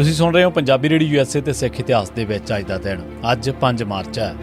ਤੁਸੀਂ ਸੁਣ ਰਹੇ ਹੋ ਪੰਜਾਬੀ ਰੇਡੀਓ ਯੂਐਸਏ ਤੇ ਸਿੱਖ ਇਤਿਹਾਸ ਦੇ ਵਿੱਚ ਅੱਜ ਦਾ ਦਿਨ। ਅੱਜ 5 ਮਾਰਚ ਹੈ।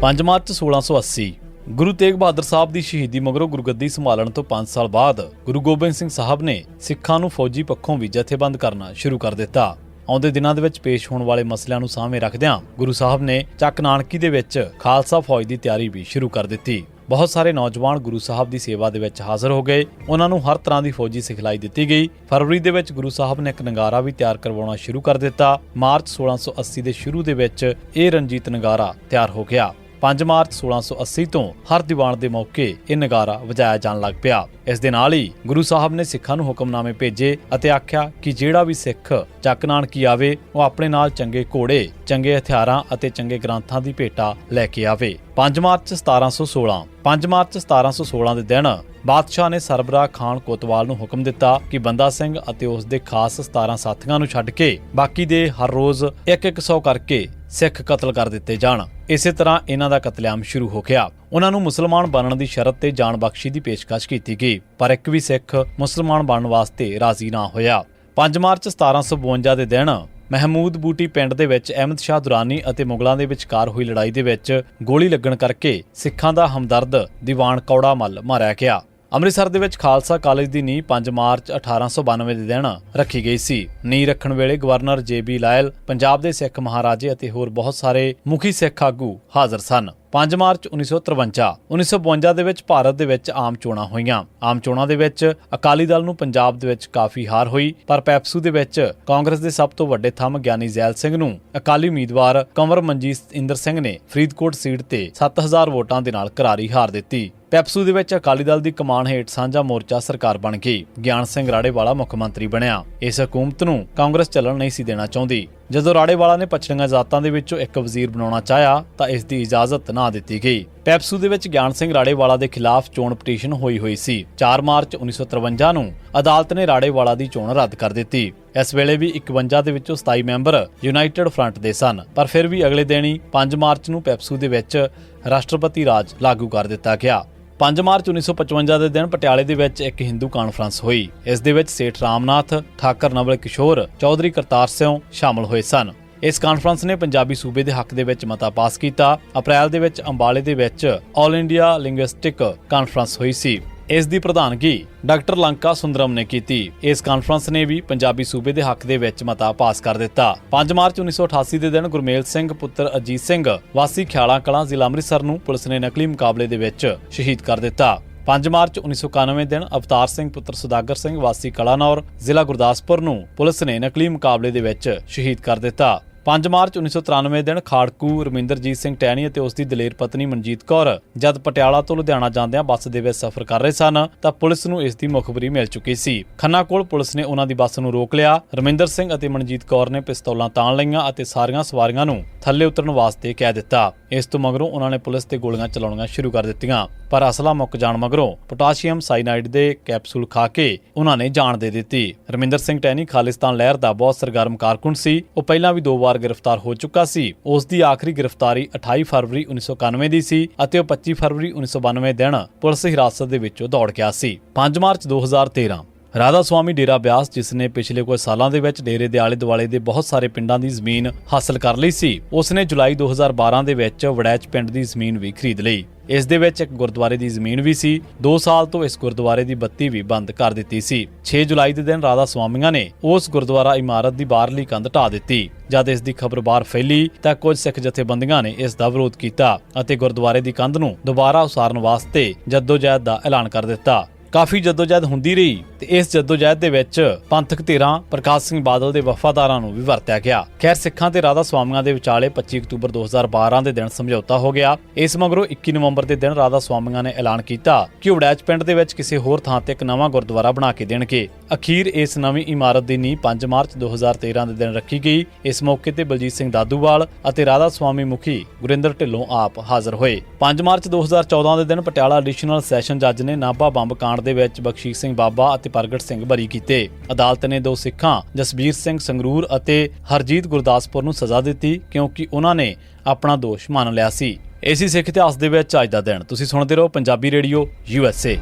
5 ਮਾਰਚ 1680 ਗੁਰੂ ਤੇਗ ਬਹਾਦਰ ਸਾਹਿਬ ਦੀ ਸ਼ਹੀਦੀ ਮਗਰੋਂ ਗੁਰਗੱਦੀ ਸੰਭਾਲਣ ਤੋਂ 5 ਸਾਲ ਬਾਅਦ ਗੁਰੂ ਗੋਬਿੰਦ ਸਿੰਘ ਸਾਹਿਬ ਨੇ ਸਿੱਖਾਂ ਨੂੰ ਫੌਜੀ ਪੱਖੋਂ ਵੀ ਜਥੇਬੰਦ ਕਰਨਾ ਸ਼ੁਰੂ ਕਰ ਦਿੱਤਾ। ਆਉਂਦੇ ਦਿਨਾਂ ਦੇ ਵਿੱਚ ਪੇਸ਼ ਹੋਣ ਵਾਲੇ ਮਸਲਿਆਂ ਨੂੰ ਸਾਹਮਣੇ ਰੱਖਦਿਆਂ ਗੁਰੂ ਸਾਹਿਬ ਨੇ ਚੱਕ ਨਾਨਕੀ ਦੇ ਵਿੱਚ ਖਾਲਸਾ ਫੌਜ ਦੀ ਤਿਆਰੀ ਵੀ ਸ਼ੁਰੂ ਕਰ ਦਿੱਤੀ। ਬਹੁਤ ਸਾਰੇ ਨੌਜਵਾਨ ਗੁਰੂ ਸਾਹਿਬ ਦੀ ਸੇਵਾ ਦੇ ਵਿੱਚ ਹਾਜ਼ਰ ਹੋ ਗਏ। ਉਹਨਾਂ ਨੂੰ ਹਰ ਤਰ੍ਹਾਂ ਦੀ ਫੌਜੀ ਸਿਖਲਾਈ ਦਿੱਤੀ ਗਈ। ਫਰਵਰੀ ਦੇ ਵਿੱਚ ਗੁਰੂ ਸਾਹਿਬ ਨੇ ਇੱਕ ਨਗਾਰਾ ਵੀ ਤਿਆਰ ਕਰਵਾਉਣਾ ਸ਼ੁਰੂ ਕਰ ਦਿੱਤਾ। ਮਾਰਚ 1680 ਦੇ ਸ਼ੁਰੂ ਦੇ ਵਿੱਚ ਇਹ ਰਣਜੀਤ ਨਗਾਰਾ ਤਿਆਰ ਹੋ ਗਿਆ। 5 ਮਾਰਚ 1680 ਤੋਂ ਹਰ ਦੀਵਾਨ ਦੇ ਮੌਕੇ ਇਹ ਨਗਾਰਾ ਵਜਾਇਆ ਜਾਣ ਲੱਗ ਪਿਆ। ਇਸ ਦੇ ਨਾਲ ਹੀ ਗੁਰੂ ਸਾਹਿਬ ਨੇ ਸਿੱਖਾਂ ਨੂੰ ਹੁਕਮਨਾਮੇ ਭੇਜੇ ਅਤੇ ਆਖਿਆ ਕਿ ਜਿਹੜਾ ਵੀ ਸਿੱਖ ਚੱਕ ਨਾਨਕੀ ਆਵੇ, ਉਹ ਆਪਣੇ ਨਾਲ ਚੰਗੇ ਘੋੜੇ, ਚੰਗੇ ਹਥਿਆਰਾਂ ਅਤੇ ਚੰਗੇ ਗ੍ਰੰਥਾਂ ਦੀ ਭੇਟਾ ਲੈ ਕੇ ਆਵੇ। 5 ਮਾਰਚ 1716 5 ਮਾਰਚ 1716 ਦੇ ਦਿਨ ਬਾਦਸ਼ਾਹ ਨੇ ਸਰਬਰਾਹ ਖਾਨ ਕੋਤਵਾਲ ਨੂੰ ਹੁਕਮ ਦਿੱਤਾ ਕਿ ਬੰਦਾ ਸਿੰਘ ਅਤੇ ਉਸ ਦੇ ਖਾਸ 17 ਸਾਥੀਆਂ ਨੂੰ ਛੱਡ ਕੇ ਬਾਕੀ ਦੇ ਹਰ ਰੋਜ਼ 1-100 ਕਰਕੇ ਸਿੱਖ ਕਤਲ ਕਰ ਦਿੱਤੇ ਜਾਣ। ਇਸੇ ਤਰ੍ਹਾਂ ਇਹਨਾਂ ਦਾ ਕਤਲੇਆਮ ਸ਼ੁਰੂ ਹੋ ਗਿਆ। ਉਹਨਾਂ ਨੂੰ ਮੁਸਲਮਾਨ ਬਣਨ ਦੀ ਸ਼ਰਤ ਤੇ ਜਾਨ ਬਖਸ਼ੀ ਦੀ ਪੇਸ਼ਕਸ਼ ਕੀਤੀ ਗਈ, ਪਰ ਇੱਕ ਵੀ ਸਿੱਖ ਮੁਸਲਮਾਨ ਬਣਨ ਵਾਸਤੇ ਰਾਜ਼ੀ ਨਾ ਹੋਇਆ। 5 ਮਾਰਚ 1752 ਦੇ ਦਿਨ ਮਹਿਮੂਦ ਬੂਟੀ ਪਿੰਡ ਦੇ ਵਿੱਚ ਅਹਿਮਦ ਸ਼ਾਹ ਦੁਰਾਨੀ ਅਤੇ ਮੁਗਲਾਂ ਦੇ ਵਿਚਕਾਰ ਹੋਈ ਲੜਾਈ ਦੇ ਵਿੱਚ ਗੋਲੀ ਲੱਗਣ ਕਰਕੇ ਸਿੱਖਾਂ ਦਾ ਹਮਦਰਦ ਦੀਵਾਨ ਕੌੜਾ ਮੱਲ ਮਾਰਿਆ ਗਿਆ। ਅੰਮ੍ਰਿਤਸਰ ਦੇ ਵਿੱਚ ਖਾਲਸਾ ਕਾਲਜ ਦੀ ਨੀਂਹ 5 ਮਾਰਚ 1892 ਦੇ ਦਿਨ ਰੱਖੀ ਗਈ ਸੀ। ਨੀਂਹ ਰੱਖਣ ਵੇਲੇ ਗਵਰਨਰ ਜੇਬੀ ਲਾਇਲ, ਪੰਜਾਬ ਦੇ ਸਿੱਖ ਮਹਾਰਾਜੇ ਅਤੇ ਹੋਰ ਬਹੁਤ ਸਾਰੇ ਮੁਖੀ ਸਿੱਖ ਆਗੂ ਹਾਜ਼ਰ ਸਨ। 5 ਮਾਰਚ 1953 1952 ਦੇ ਵਿੱਚ ਭਾਰਤ ਦੇ ਵਿੱਚ ਆਮ ਚੋਣਾਂ ਹੋਈਆਂ। ਆਮ ਚੋਣਾਂ ਦੇ ਵਿੱਚ ਅਕਾਲੀ ਦਲ ਨੂੰ ਪੰਜਾਬ ਦੇ ਵਿੱਚ ਕਾਫੀ ਹਾਰ ਹੋਈ, ਪਰ ਪੈਪਸੂ ਦੇ ਵਿੱਚ ਕਾਂਗਰਸ ਦੇ ਸਭ ਤੋਂ ਵੱਡੇ ਥੰਮ ਗਿਆਨੀ ਜ਼ੈਲ ਸਿੰਘ ਨੂੰ ਅਕਾਲੀ ਉਮੀਦਵਾਰ ਕੰਵਰ ਮਨਜੀਤ ਇੰਦਰ ਸਿੰਘ ਨੇ ਫਰੀਦਕੋਟ ਸੀਟ ਤੇ 7000 ਵੋਟਾਂ ਦੇ ਨਾਲ ਕਰਾਰੀ ਹਾਰ ਦਿੱਤੀ। ਪੈਪਸੂ ਦੇ ਵਿੱਚ ਅਕਾਲੀ ਦਲ ਦੀ ਕਮਾਨ ਹੇਠ ਸਾਂਝਾ ਮੋਰਚਾ ਸਰਕਾਰ ਬਣ ਗਈ। ਗਿਆਨ ਸਿੰਘ ਰਾੜੇਵਾਲਾ ਮੁੱਖ ਮੰਤਰੀ ਬਣਿਆ। ਇਸ ਹਕੂਮਤ ਨੂੰ ਕਾਂਗਰਸ ਚੱਲਣ ਨਹੀਂ ਸੀ ਦੇਣਾ ਚਾਹੁੰਦੀ। ਜਦੋਂ ਰਾੜੇਵਾਲਾ ਨੇ ਪਛੜੀਆਂ ਜ਼ਾਤਾਂ ਦੇ ਵਿੱਚੋਂ ਇੱਕ ਵਜ਼ੀਰ ਬਣਾਉਣਾ ਚਾਹਿਆ, ਤਾਂ ਇਸ ਦੀ ਇਜਾਜ਼ਤ ਨਾ ਦਿੱਤੀ ਗਈ। ਪੈਪਸੂ ਦੇ ਵਿੱਚ ਗਿਆਨ ਸਿੰਘ ਰਾੜੇਵਾਲਾ ਦੇ ਖਿਲਾਫ ਚੋਣ ਪਟੀਸ਼ਨ ਹੋਈ ਹੋਈ ਸੀ। 4 ਮਾਰਚ 1953 ਨੂੰ ਅਦਾਲਤ ਨੇ ਰਾੜੇਵਾਲਾ ਦੀ ਚੋਣ ਰੱਦ ਕਰ ਦਿੱਤੀ। ਇਸ ਵੇਲੇ ਵੀ 51 ਦੇ ਵਿੱਚੋਂ 27 ਮੈਂਬਰ ਯੂਨਾਈਟਿਡ ਫਰੰਟ ਦੇ ਸਨ। ਪਰ ਫਿਰ ਵੀ ਅਗਲੇ ਦਿਨ ਹੀ 5 ਮਾਰਚ ਨੂੰ ਪੈਪਸੂ ਦੇ ਵਿੱਚ ਰਾਸ਼ਟਰਪਤੀ ਰਾਜ ਲਾਗੂ ਕਰ ਦਿੱਤਾ ਗਿਆ। 5 ਮਾਰਚ 1955 ਦੇ ਦਿਨ ਪਟਿਆਲੇ ਦੇ ਵਿੱਚ ਇੱਕ ਹਿੰਦੂ ਕਾਨਫਰੰਸ ਹੋਈ। ਇਸ ਦੇ ਵਿੱਚ ਸੇਠ ਰਾਮਨਾਥ, ਠਾਕਰ ਨਵਲ ਕਿਸ਼ੋਰ, ਚੌਧਰੀ ਕਰਤਾਰ ਸਿੰਘ ਸ਼ਾਮਲ ਹੋਏ ਸਨ। ਇਸ ਕਾਨਫਰੰਸ ਨੇ ਪੰਜਾਬੀ ਸੂਬੇ ਦੇ ਹੱਕ ਦੇ ਵਿੱਚ ਮਤਾ ਪਾਸ ਕੀਤਾ। ਅਪ੍ਰੈਲ ਦੇ ਵਿੱਚ ਅੰਬਾਲੇ ਦੇ ਵਿੱਚ ਆਲ ਇੰਡੀਆ ਲਿੰਗੁਇਸਟਿਕ ਕਾਨਫਰੰਸ ਹੋਈ ਸੀ। ਇਸ ਦੀ ਪ੍ਰਧਾਨਗੀ ਡਾਕਟਰ ਲੰਕਾ ਸੁੰਦਰਮ ਨੇ ਕੀਤੀ। ਇਸ ਕਾਨਫਰੰਸ ਨੇ ਵੀ ਪੰਜਾਬੀ ਸੂਬੇ ਦੇ ਹੱਕ ਦੇ ਵਿੱਚ ਮਤਾ ਪਾਸ ਕਰ ਦਿੱਤਾ। 5 ਮਾਰਚ 1988 ਦੇ ਦਿਨ ਗੁਰਮੇਲ ਸਿੰਘ ਪੁੱਤਰ ਅਜੀਤ ਸਿੰਘ ਵਾਸੀ ਖਿਆਲਾ ਕਲਾਂ ਜ਼ਿਲ੍ਹਾ ਅੰਮ੍ਰਿਤਸਰ ਨੂੰ ਪੁਲਿਸ ਨੇ ਨਕਲੀ ਮੁਕਾਬਲੇ ਦੇ ਵਿੱਚ ਸ਼ਹੀਦ ਕਰ ਦਿੱਤਾ। 5 ਮਾਰਚ 1991 ਦਿਨ ਅਵਤਾਰ ਸਿੰਘ ਪੁੱਤਰ ਸੁਦਾਗਰ ਸਿੰਘ ਵਾਸੀ ਕਲਾਨੌਰ ਜ਼ਿਲ੍ਹਾ ਗੁਰਦਾਸਪੁਰ ਨੂੰ ਪੁਲਿਸ ਨੇ ਨਕਲੀ ਮੁਕਾਬਲੇ ਦੇ ਵਿੱਚ ਸ਼ਹੀਦ ਕਰ ਦਿੱਤਾ। 5 ਮਾਰਚ 1993 ਦਿਨ ਖਾੜਕੂ ਰਮਿੰਦਰਜੀਤ ਸਿੰਘ ਟੈਣੀ ਅਤੇ ਉਸ ਦੀ ਦਲੇਰ ਪਤਨੀ ਮਨਜੀਤ ਕੌਰ ਜਦ ਪਟਿਆਲਾ ਤੋਂ ਲੁਧਿਆਣਾ ਜਾਂਦਿਆਂ ਬੱਸ ਦੇ ਵਿੱਚ ਸਫ਼ਰ ਕਰ ਰਹੇ ਸਨ ਤਾਂ ਪੁਲਿਸ ਨੂੰ ਇਸ ਦੀ ਮੁਖਬਰੀ ਮਿਲ ਚੁੱਕੀ ਸੀ। ਖੰਨਾ ਕੋਲ ਪੁਲਿਸ ਨੇ ਉਹਨਾਂ ਦੀ ਬੱਸ ਨੂੰ ਰੋਕ ਲਿਆ। ਰਮਿੰਦਰ ਸਿੰਘ ਅਤੇ ਮਨਜੀਤ ਕੌਰ ਨੇ ਪਿਸਤੌਲਾਂ ਤਾਣ ਲਈਆਂ ਅਤੇ ਸਾਰੀਆਂ ਸਵਾਰੀਆਂ ਨੂੰ ਥੱਲੇ ਉਤਰਨ ਵਾਸਤੇ ਕਹਿ ਦਿੱਤਾ। ਇਸ ਤੋਂ ਮਗਰੋਂ ਉਹਨਾਂ ਨੇ ਪੁਲਿਸ ਤੇ ਗੋਲੀਆਂ ਚਲਾਉਣੀਆਂ ਸ਼ੁਰੂ ਕਰ ਦਿੱਤੀਆਂ। ਪਰ ਅਸਲਾ ਮੁੱਕ ਜਾਣ ਮਗਰੋਂ ਪੋਟਾਸ਼ੀਅਮ ਸਾਈਨਾਈਡ ਦੇ ਕੈਪਸੂਲ ਖਾ ਕੇ ਉਹਨਾਂ ਨੇ ਜਾਨ ਦੇ ਦਿੱਤੀ। ਰਮਿੰਦਰ ਸਿੰਘ ਟੈਨੀ ਖਾਲਿਸਤਾਨ ਲਹਿਰ ਦਾ ਬਹੁਤ ਸਰਗਰਮ ਕਾਰਕੁਨ ਸੀ। ਉਹ ਪਹਿਲਾਂ ਵੀ ਦੋ ਵਾਰ ਗ੍ਰਿਫਤਾਰ ਹੋ ਚੁੱਕਾ ਸੀ। ਉਸ ਦੀ ਆਖਰੀ ਗ੍ਰਿਫਤਾਰੀ 28 ਫਰਵਰੀ 1991 ਦੀ ਸੀ ਅਤੇ ਉਹ 25 ਫਰਵਰੀ 1992 ਦਿਨ ਪੁਲਿਸ ਹਿਰਾਸਤ ਦੇ ਵਿੱਚੋਂ ਦੌੜ ਗਿਆ ਸੀ। 5 ਮਾਰਚ 2013 ਰਾਧਾ ਸੁਆਮੀ ਡੇਰਾ ਬਿਆਸ, ਜਿਸ ਨੇ ਪਿਛਲੇ ਕੁਝ ਸਾਲਾਂ ਦੇ ਵਿੱਚ ਡੇਰੇ ਦੇ ਆਲੇ ਦੁਆਲੇ ਦੇ ਬਹੁਤ ਸਾਰੇ ਪਿੰਡਾਂ ਦੀ ਜ਼ਮੀਨ ਹਾਸਲ ਕਰ ਲਈ ਸੀ, ਉਸ ਨੇ ਜੁਲਾਈ 2012 ਦੇ ਵਿੱਚ ਵੜੈਚ ਪਿੰਡ ਦੀ ਜ਼ਮੀਨ ਵੀ ਖਰੀਦ ਲਈ। ਇਸ ਦੇ ਵਿੱਚ ਇੱਕ ਗੁਰਦੁਆਰੇ ਦੀ ਜ਼ਮੀਨ ਵੀ ਸੀ 2 ਸਾਲ ਤੋਂ ਇਸ ਗੁਰਦੁਆਰੇ ਦੀ ਬੱਤੀ ਵੀ ਬੰਦ ਕਰ ਦਿੱਤੀ ਸੀ। 6 ਜੁਲਾਈ ਦੇ ਦਿਨ ਰਾਧਾ ਸੁਆਮੀਆਂ ਨੇ ਉਸ ਗੁਰਦੁਆਰਾ ਇਮਾਰਤ ਦੀ ਬਾਹਰਲੀ ਕੰਧ ਢਾ ਦਿੱਤੀ। ਜਦ ਇਸ ਦੀ ਖਬਰ ਬਾਹਰ ਫੈਲੀ, ਤਾਂ ਕੁਝ ਸਿੱਖ ਜਥੇਬੰਦੀਆਂ ਨੇ ਇਸ ਦਾ ਵਿਰੋਧ ਕੀਤਾ ਅਤੇ ਗੁਰਦੁਆਰੇ ਦੀ ਕੰਧ ਨੂੰ ਦੁਬਾਰਾ ਉਸਾਰਨ ਵਾਸਤੇ ਜਦੋਜਹਿਦ ਦਾ ਐਲਾਨ ਕਰ ਦਿੱਤਾ। ਕਾਫੀ ਜਦੋਜਹਿਦ ਹੁੰਦੀ ਰਹੀ। ਤੇ ਇਸ ਜਦੋਜਹਿਦ ਦੇ ਵਿੱਚ ਪੰਥਕ ਧਿਰਾਂ ਪ੍ਰਕਾਸ਼ ਸਿੰਘ ਬਾਦਲ ਦੇ ਵਫਾਦਾਰਾਂ ਨੂੰ ਵੀ ਵਰਤਿਆ ਗਿਆ। ਖੈਰ, ਸਿੱਖਾਂ ਤੇ ਰਾਧਾ ਸਵਾਮੀਆਂ ਦੇ ਵਿਚਾਲੇ 25 ਅਕਤੂਬਰ 2012 ਦੇ ਦਿਨ ਸਮਝੌਤਾ ਹੋ ਗਿਆ। ਇਸ ਮਗਰੋਂ 21 ਨਵੰਬਰ ਦੇ ਦਿਨ ਰਾਧਾ ਸੁਆਮੀਆਂ ਨੇ ਐਲਾਨ ਕੀਤਾ ਕਿ ਉੜੈਚ ਪਿੰਡ ਦੇ ਵਿੱਚ ਕਿਸੇ ਹੋਰ ਥਾਂ ਤੇ ਇੱਕ ਨਵਾਂ ਗੁਰਦੁਆਰਾ ਬਣਾ ਕੇ ਦੇਣਗੇ। ਅਖੀਰ ਇਸ ਨਵੀਂ ਇਮਾਰਤ ਦੀ ਨੀਂਹ 5 ਮਾਰਚ 2013 ਦੇ ਦਿਨ ਰੱਖੀ ਗਈ। ਇਸ ਮੌਕੇ ਤੇ ਬਲਜੀਤ ਸਿੰਘ ਦਾਦੂਵਾਲ ਅਤੇ ਰਾਧਾ ਸਵਾਮੀ ਮੁਖੀ ਗੁਰਿੰਦਰ ਢਿੱਲੋਂ ਆਪ ਹਾਜ਼ਰ ਹੋਏ। 5 ਮਾਰਚ 2014 ਦੇ ਦਿਨ ਪਟਿਆਲਾ ਐਡੀਸ਼ਨਲ ਸੈਸ਼ਨ ਜੱਜ ਨੇ ਨਾਭਾ ਬੰਬ ਕਾਂਡ ਦੇ ਵਿੱਚ ਬਖਸ਼ੀਸ਼ ਸਿੰਘ ਬਾਬਾ ਅਤੇ ਪ੍ਰਗਟ ਸਿੰਘ ਬਰੀ ਕੀਤੇ। ਅਦਾਲਤ ਨੇ ਦੋ ਸਿੱਖਾਂ, ਜਸਬੀਰ ਸਿੰਘ ਸੰਗਰੂਰ ਅਤੇ ਹਰਜੀਤ ਗੁਰਦਾਸਪੁਰ ਨੂੰ ਸਜ਼ਾ ਦਿੱਤੀ ਕਿਉਂਕਿ ਉਹਨਾਂ ਨੇ ਆਪਣਾ ਦੋਸ਼ ਮੰਨ ਲਿਆ ਸੀ। ਏਸੀ ਸਿੱਖ ਇਤਿਹਾਸ ਦੇ ਵਿੱਚ ਅੱਜ ਦਾ ਦਿਨ। ਤੁਸੀਂ ਸੁਣਦੇ ਰਹੋ Punjabi radio, U S A.